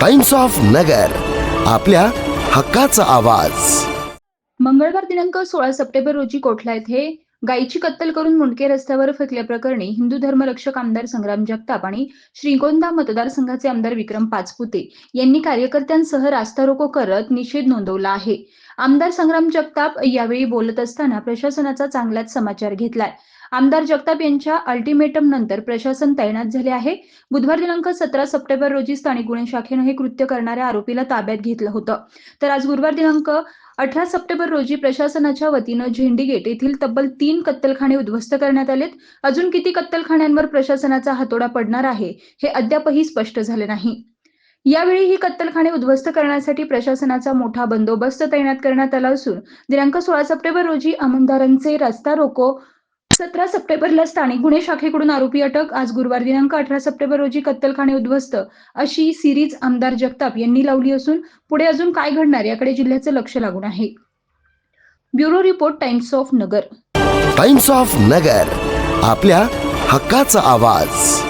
Times of Nagar आपल्या हक्काचा आवाज. मंगळवार दिनांक सोळा सप्टेंबर रोजी कोठला येथे गायीची कत्तल करून मुंडके रस्त्यावर फेकल्याप्रकरणी हिंदू धर्मरक्षक आमदार संग्राम जगताप आणि श्रीगोंदा मतदारसंघाचे आमदार विक्रम पाचपुते यांनी कार्यकर्त्यांसह रास्ता रोको करत निषेध नोंदवला आहे. आमदार संग्राम जगताप यावेळी बोलत असताना प्रशासनाचा चांगलाच समाचार घेतलाय. आमदार जगताप यांच्या अल्टिमेटम नंतर प्रशासन तैनात झाले आहे. बुधवार दिनांक सतरा सप्टेंबर रोजी स्थानिक गुन्हे शाखेनं हे कृत्य करणाऱ्या आरोपीला ताब्यात घेतलं होतं. तर आज गुरुवार दिनांक अठरा सप्टेंबर रोजी प्रशासनाच्या वतीनं झेंडी गेट येथील तब्बल तीन कत्तलखाने उद्ध्वस्त करण्यात आलेत. अजून किती कत्तलखान्यांवर प्रशासनाचा हातोडा पडणार आहे हे अद्यापही स्पष्ट झाले नाही. यावेळी ही कत्तलखाने उद्ध्वस्त करण्यासाठी प्रशासनाचा मोठा बंदोबस्त तैनात करण्यात आला असून दिनांक सोळा सप्टेंबर रोजी आमदारांचे रस्ता रोको. सतरा सप्टेंबरला स्थानिक गुन्हे शाखेकडून आरोपी अटक. आज गुरुवार दिनांक अठरा सप्टेंबर रोजी कत्तलखाने उद्ध्वस्त. अशी सिरीज आमदार जगताप यांनी लावली असून पुढे अजून काय घडणार याकडे जिल्ह्याचं लक्ष लागून आहे. Bureau report Times of Nagar. Times of Nagar आपल्या हक्काचा आवाज.